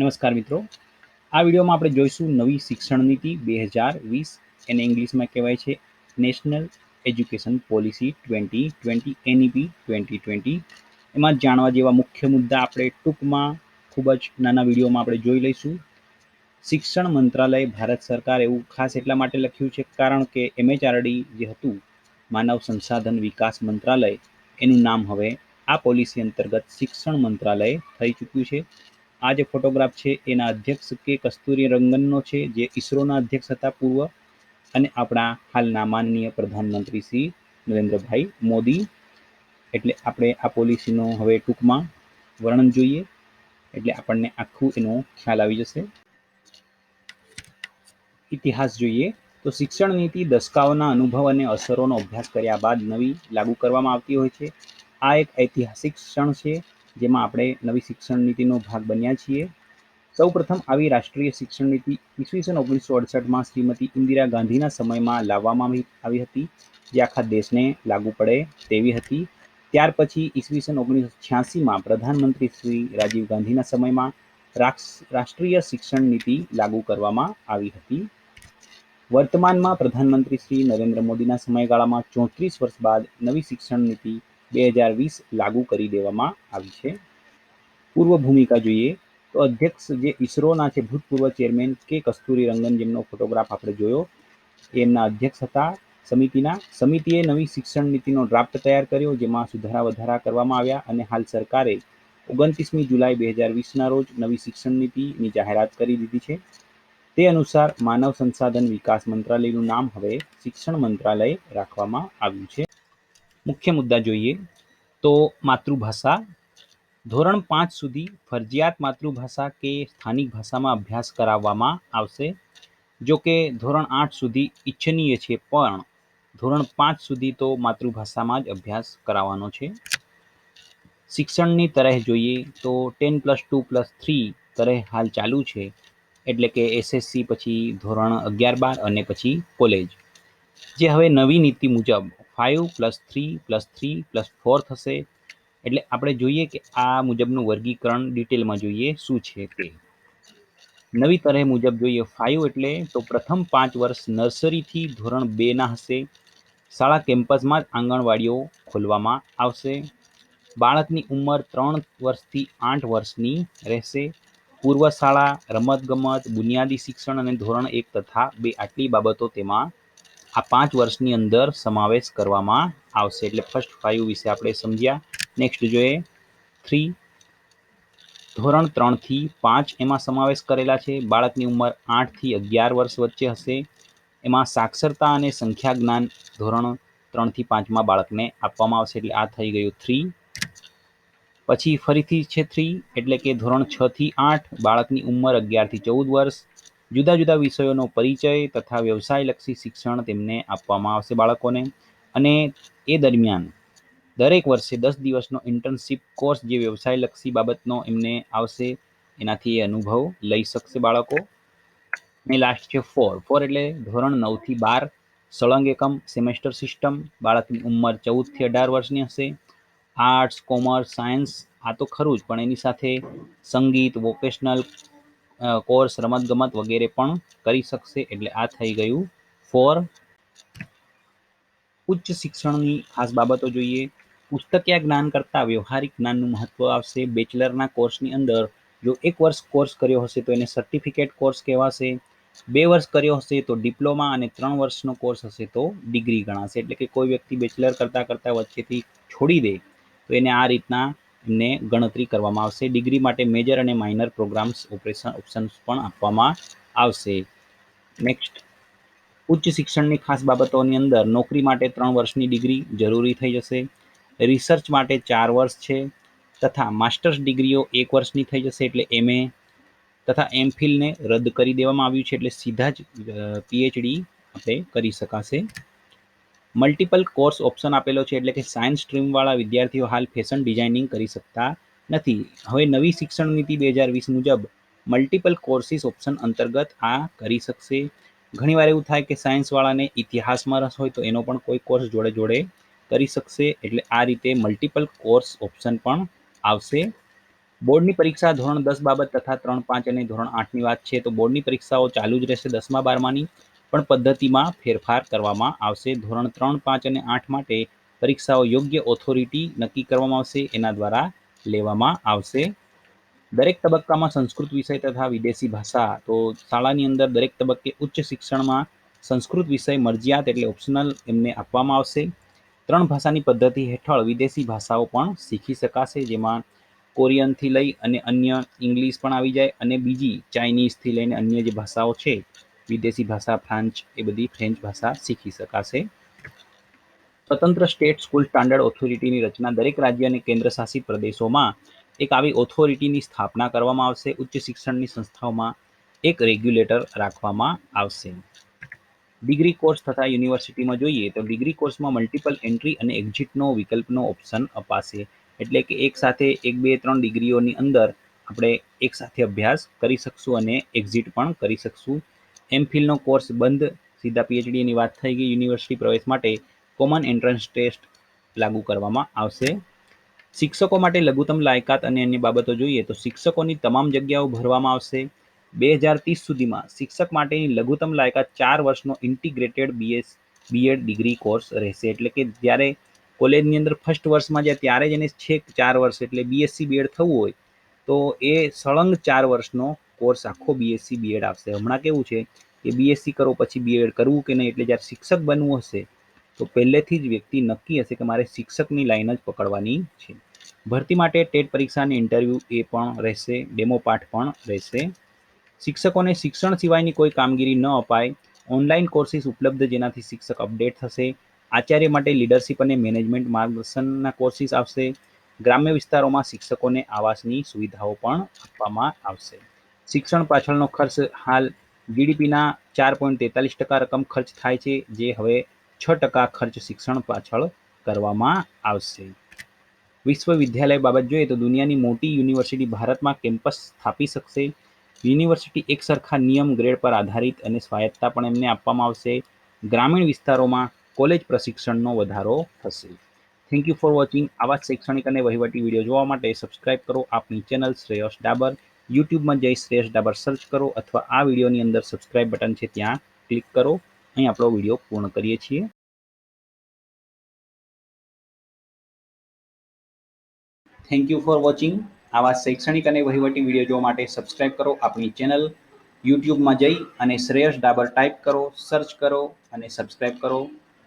નમસ્કાર મિત્રો. આ વિડીયોમાં આપણે જોઈશું નવી શિક્ષણ નીતિ બે હજાર વીસ, એને ઇંગ્લિશમાં કહેવાય છે national education policy twenty twenty NEP twenty twenty એમાં જાણવા જેવા મુખ્ય મુદ્દા આપણે ટૂંકમાં ખૂબ જ નાના વિડીયોમાં આપણે જોઈ લઈશું. શિક્ષણ મંત્રાલય, ભારત સરકાર એવું ખાસ એટલા માટે લખ્યું છે કારણ કે એમએચઆરડી જે હતું, માનવ સંસાધન વિકાસ મંત્રાલય, એનું નામ હવે આ પોલિસી અંતર્ગત શિક્ષણ મંત્રાલય થઈ ચૂક્યું છે. આ જે ફોટોગ્રાફ છે, એના અધ્યક્ષ કે કસ્તુરી રંગનનો છે, જે ઈસરોના અધ્યક્ષ હતા પૂર્વ. અને આપણા હાલના માનનીય પ્રધાનમંત્રી શ્રી નરેન્દ્રભાઈ મોદી. એટલે આપણે આ પોલિસીનો હવે ટૂંકમાં વર્ણન જોઈએ. એટલે આપણને આખું એનો ખ્યાલ આવી જશે. ઇતિહાસ જોઈએ. તો શિક્ષણ નીતિ, દસકાઓના અનુભવ અને અસરોનો અભ્યાસ કર્યા બાદ નવી લાગુ કરવામાં આવતી હોય છે. આ એક ઐતિહાસિક ક્ષણ છે. જેમાં આપણે નવી શિક્ષણ નીતિનો ભાગ બન્યા છીએ. સૌપ્રથમ આવી રાષ્ટ્રીય શિક્ષણ નીતિ ઈસવીસન ઓગણીસો અડસઠમાં શ્રીમતી ઇન્દિરા ગાંધીના સમયમાં લાવવામાં આવી હતી, જે આખા દેશને લાગુ પડે તેવી હતી. ત્યાર પછી ઈસવીસન ઓગણીસો છ્યાસીમાં પ્રધાનમંત્રી શ્રી રાજીવ ગાંધીના સમયમાં રાષ્ટ્રીય શિક્ષણ નીતિ લાગુ કરવામાં આવી હતી. વર્તમાનમાં પ્રધાનમંત્રી શ્રી નરેન્દ્ર મોદીના સમયગાળામાં ચોત્રીસ વર્ષ બાદ નવી શિક્ષણ નીતિ બે હજાર વીસ લાગુ કરી દેવામાં આવી છે. પૂર્વ ભૂમિકા જોઈએ તો અધ્યક્ષ જે ઈસરોના છે ભૂતપૂર્વ ચેરમેન કે કસ્તુરી રંગન જેમનો ફોટોગ્રાફ આપણે જોયો, એમના અધ્યક્ષ હતા સમિતિના. સમિતિએ નવી શિક્ષણ નીતિનો ડ્રાફ્ટ તૈયાર કર્યો, જેમાં સુધારા વધારા કરવામાં આવ્યા અને હાલ સરકારે ઓગણત્રીસમી જુલાઈ બે હજાર વીસના રોજ નવી શિક્ષણ નીતિની જાહેરાત કરી દીધી છે. તે અનુસાર માનવ સંસાધન વિકાસ મંત્રાલયનું નામ હવે શિક્ષણ મંત્રાલય રાખવામાં આવ્યું છે. મુખ્ય મુદ્દા જોઈએ તો માતૃભાષા. ધોરણ પાંચ સુધી ફરજિયાત માતૃભાષા કે સ્થાનિક ભાષામાં અભ્યાસ કરાવવામાં આવશે. જો કે ધોરણ આઠ સુધી ઈચ્છનીય છે, પણ ધોરણ પાંચ સુધી તો માતૃભાષામાં જ અભ્યાસ કરાવવાનો છે. શિક્ષણની તરહ જોઈએ તો ten plus two plus three તરહ હાલ ચાલુ છે, એટલે કે એસએસસી પછી ધોરણ અગિયાર બાર અને પછી કોલેજ. જે હવે નવી નીતિ મુજબ five plus three plus three plus four થશે. એટલે આપણે જોઈએ કે આ મુજબનું વર્ગીકરણ ડિટેલમાં જોઈએ શું છે તે. નવી તરહ મુજબ જોઈએ ફાઇવ એટલે તો પ્રથમ પાંચ વર્ષ નર્સરીથી ધોરણ બેના હશે. શાળા કેમ્પસમાં જ આંગણવાડીઓ ખોલવામાં આવશે. બાળકની ઉંમર ત્રણ વર્ષથી આઠ વર્ષની રહેશે. પૂર્વ શાળા, રમતગમત, બુનિયાદી શિક્ષણ અને ધોરણ એક તથા બે આટલી બાબતો તેમાં આ પાંચ વર્ષની અંદર સમાવેશ કરવામાં આવશે. એટલે ફર્સ્ટ ફાઇવ વિશે આપણે સમજ્યા. નેક્સ્ટ જોઈએ. થ્રી ધોરણ ત્રણથી પાંચ એમાં સમાવેશ કરેલા છે. બાળકની ઉંમર આઠથી અગિયાર વર્ષ વચ્ચે હશે. એમાં સાક્ષરતા અને સંખ્યા જ્ઞાન ધોરણ ત્રણથી પાંચમાં બાળકને આપવામાં આવશે. એટલે આ થઈ ગયું થ્રી પછી ફરીથી છે થ્રી એટલે કે ધોરણ છથી આઠ, બાળકની ઉંમર અગિયારથી ચૌદ વર્ષ જુદા જુદા વિષયોનો પરિચય તથા વ્યવસાયલક્ષી શિક્ષણ તેમને આપવામાં આવશે બાળકોને. અને એ દરમિયાન દરેક વર્ષે દસ દિવસનો ઇન્ટર્નશીપ કોર્સ જે વ્યવસાયલક્ષી બાબતનો એમને આવશે, એનાથી એ અનુભવ લઈ શકશે બાળકો. અને લાસ્ટ છે ફોર ફોર એટલે ધોરણ નવથી બાર, સળંગ એકમ સેમેસ્ટર સિસ્ટમ બાળકની ઉંમર ચૌદથી અઢાર વર્ષની હશે. આર્ટ્સ કોમર્સ સાયન્સ આ તો ખરું જ, પણ એની સાથે સંગીત વોકેશનલ કોર્સ, રમતગમત વગેરે પણ કરી શકશે. એટલે આ થઈ ગયું ફોર. ઉચ્ચ શિક્ષણની ખાસ બાબતો જોઈએ. પુસ્તકીય જ્ઞાન કરતાં વ્યવહારિક જ્ઞાનનું મહત્ત્વ આવશે. બેચલરના કોર્સની અંદર જો એક વર્ષ કોર્સ કર્યો હશે તો એને સર્ટિફિકેટ કોર્સ કહેવાશે. બે વર્ષ કર્યો હશે તો ડિપ્લોમા અને ત્રણ વર્ષનો કોર્સ હશે તો ડિગ્રી ગણાશે. એટલે કે કોઈ વ્યક્તિ બેચલર કરતાં કરતાં વચ્ચેથી છોડી દે, તો એને આ રીતના એમને ગણતરી કરવામાં આવશે. ડિગ્રી માટે મેજર અને માઇનર પ્રોગ્રામ્સ ઓપરેશન ઓપ્શન્સ પણ આપવામાં આવશે. નેક્સ્ટ. ઉચ્ચ શિક્ષણની ખાસ બાબતોની અંદર નોકરી માટે ત્રણ વર્ષની ડિગ્રી જરૂરી થઈ જશે. રિસર્ચ માટે ચાર વર્ષ છે તથા માસ્ટર્સ ડિગ્રીઓ એક વર્ષની થઈ જશે એટલે એમએ તથા એમફિલને રદ કરી દેવામાં આવ્યું છે એટલે સીધા જ પીએચડી આપણે કરી શકાશે. મલ્ટિપલ કોર્સ ઓપ્શન આપેલો છે એટલે કે સાયન્સ સ્ટ્રીમવાળા વિદ્યાર્થીઓ હાલ ફેશન ડિઝાઇનિંગ કરી શકતા નથી. હવે નવી શિક્ષણ નીતિ બે હજાર વીસ મુજબ મલ્ટિપલ કોર્સિસ ઓપ્શન અંતર્ગત આ કરી શકશે. ઘણીવાર એવું થાય કે સાયન્સવાળાને ઇતિહાસમાં રસ હોય તો એનો પણ કોઈ કોર્સ જોડે જોડે કરી શકશે. એટલે આ રીતે મલ્ટિપલ કોર્સ ઓપ્શન પણ આવશે. બોર્ડની પરીક્ષા ધોરણ દસ બાબત તથા ત્રણ પાંચ અને ધોરણ આઠની વાત છે, તો બોર્ડની પરીક્ષાઓ ચાલુ જ રહેશે દસમા બારમાની. પણ પદ્ધતિમાં ફેરફાર કરવામાં આવશે. ધોરણ ત્રણ, પાંચ અને આઠ માટે પરીક્ષાઓ યોગ્ય ઓથોરિટી નક્કી કરવામાં આવશે. એના દ્વારા લેવામાં આવશે. દરેક તબક્કામાં સંસ્કૃત વિષય તથા વિદેશી ભાષા, તો શાળાની અંદર દરેક તબક્કે ઉચ્ચ શિક્ષણમાં સંસ્કૃત વિષય મરજિયાત એટલે ઓપ્શનલ એમને આપવામાં આવશે. ત્રણ ભાષાની પદ્ધતિ હેઠળ વિદેશી ભાષાઓ પણ શીખી શકાશે, જેમાં કોરિયનથી લઈ અને અન્ય ઇંગ્લિશ પણ આવી જાય અને બીજી ચાઇનીઝથી લઈને અન્ય જે ભાષાઓ છે વિદેશી ભાષા ફ્રાન્ચ એ બધી ફ્રેન્ચ ભાષા શીખી શકાશે. સ્વતંત્ર સ્ટેટ સ્કૂલ સ્ટાન્ડર્ડ ઓથોરિટીની રચના દરેક રાજ્ય અને કેન્દ્રશાસિત પ્રદેશોમાં એક આવી ઓથોરિટીની સ્થાપના કરવામાં આવશે. ઉચ્ચ શિક્ષણની સંસ્થાઓમાં એક રેગ્યુલેટર રાખવામાં આવશે. ડિગ્રી કોર્સ તથા યુનિવર્સિટીમાં જોઈએ તો ડિગ્રી કોર્સમાં મલ્ટિપલ એન્ટ્રી અને એક્ઝિટનો વિકલ્પનો ઓપ્શન અપાશે. એટલે કે એક સાથે એક, બે, ત્રણ ડિગ્રીઓની અંદર આપણે એક સાથે અભ્યાસ કરી શકશું અને એક્ઝિટ પણ કરી શકશું. એમફિલનો કોર્સ બંધ. સીધા પીએચડીની વાત થઈ ગઈ. યુનિવર્સિટી પ્રવેશ માટે કોમન એન્ટ્રન્સ ટેસ્ટ લાગુ કરવામાં આવશે. શિક્ષકો માટે લઘુત્તમ લાયકાત અને અન્ય બાબતો જોઈએ તો શિક્ષકોની તમામ જગ્યાઓ ભરવામાં આવશે. બે હજાર ત્રીસ સુધીમાં શિક્ષક માટેની લઘુત્તમ લાયકાત ચાર વર્ષનો integrated BS BEd degree course રહેશે. એટલે કે જ્યારે કોલેજની અંદર ફર્સ્ટ વર્ષમાં જાય ત્યારે જ એને છેક ચાર વર્ષ એટલે બીએસસી બીએડ થવું હોય તો એ સળંગ ચાર વર્ષનો કોર્સ આખો બીએસસી બીએડ આવશે. હમણાં કેવું છે કે બીએસસી કરો પછી બીએડ કરવું કે નહીં એટલે જ્યારે શિક્ષક બનવું હશે, તો પહેલેથી જ વ્યક્તિ નક્કી હશે કે મારે શિક્ષકની લાઈન જ પકડવાની છે. ભરતી માટે ટેટ પરીક્ષાની ઇન્ટરવ્યૂ એ પણ રહેશે ડેમો પાઠ પણ રહેશે. શિક્ષકોને શિક્ષણ સિવાયની કોઈ કામગીરી ન અપાય. ઓનલાઈન કોર્સિસ ઉપલબ્ધ જેનાથી શિક્ષક અપડેટ થશે. આચાર્ય માટે લીડરશિપ અને મેનેજમેન્ટ માર્ગદર્શનના કોર્સિસ આવશે. ગ્રામ્ય વિસ્તારોમાં શિક્ષકોને આવાસની સુવિધાઓ પણ આપવામાં આવશે. શિક્ષણ પાછળનો ખર્ચ હાલ જીડીપીના ચાર પોઈન્ટ તેતાલીસ ટકા રકમ ખર્ચ થાય છે, જે હવે છ ટકા ખર્ચ શિક્ષણ પાછળ કરવામાં આવશે. વિશ્વવિદ્યાલય બાબત જોઈએ તો દુનિયાની મોટી યુનિવર્સિટી ભારતમાં કેમ્પસ સ્થાપી શકશે. યુનિવર્સિટી એક સરખા નિયમ ગ્રેડ પર આધારિત અને સ્વાયત્તા પણ એમને આપવામાં આવશે. ગ્રામીણ વિસ્તારોમાં કોલેજ પ્રશિક્ષણનો વધારો થશે. થેન્ક યુ ફોર વોચિંગ આવા શૈક્ષણિક અને વહીવટી વીડિયો જોવા માટે સબસ્ક્રાઇબ કરો. આપની ચેનલ શ્રેયસ ડાબર. યુટ્યુબમાં જઈ શ્રેયસ ડાબર સર્ચ કરો અથવા આ વિડીયોની અંદર સબસ્ક્રાઇબ બટન છે ત્યાં ક્લિક કરો. અહીં આપણો વીડિયો પૂર્ણ કરીએ છીએ. થેન્ક યુ ફોર વોચિંગ આવા શૈક્ષણિક અને વહીવટી વીડિયો જોવા માટે સબસ્ક્રાઇબ કરો આપણી ચેનલ યુટ્યુબમાં જઈ અને શ્રેયસ ડાબર ટાઈપ કરો સર્ચ કરો અને સબસ્ક્રાઇબ કરો.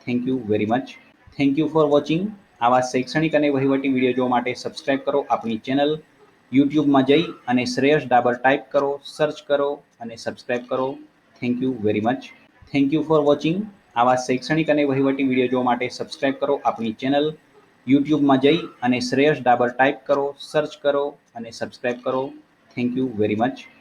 Thank you very much thank you for watching આવા શૈક્ષણિક અને વહીવટી વીડિયો જોવા માટે સબસ્ક્રાઇબ કરો આપણી ચેનલ યુટ્યુબમાં જઈ અને શ્રેયસ ડાબર ટાઈપ કરો સર્ચ કરો અને સબસ્ક્રાઈબ કરો. Thank you very much thank you for watching આવા શૈક્ષણિક અને વહીવટી વીડિયો જોવા માટે સબસ્ક્રાઈબ કરો આપણી ચેનલ યુટ્યુબમાં જઈ અને શ્રેયસ ડાબર ટાઈપ કરો સર્ચ કરો અને સબસ્ક્રાઈબ કરો. Thank you very much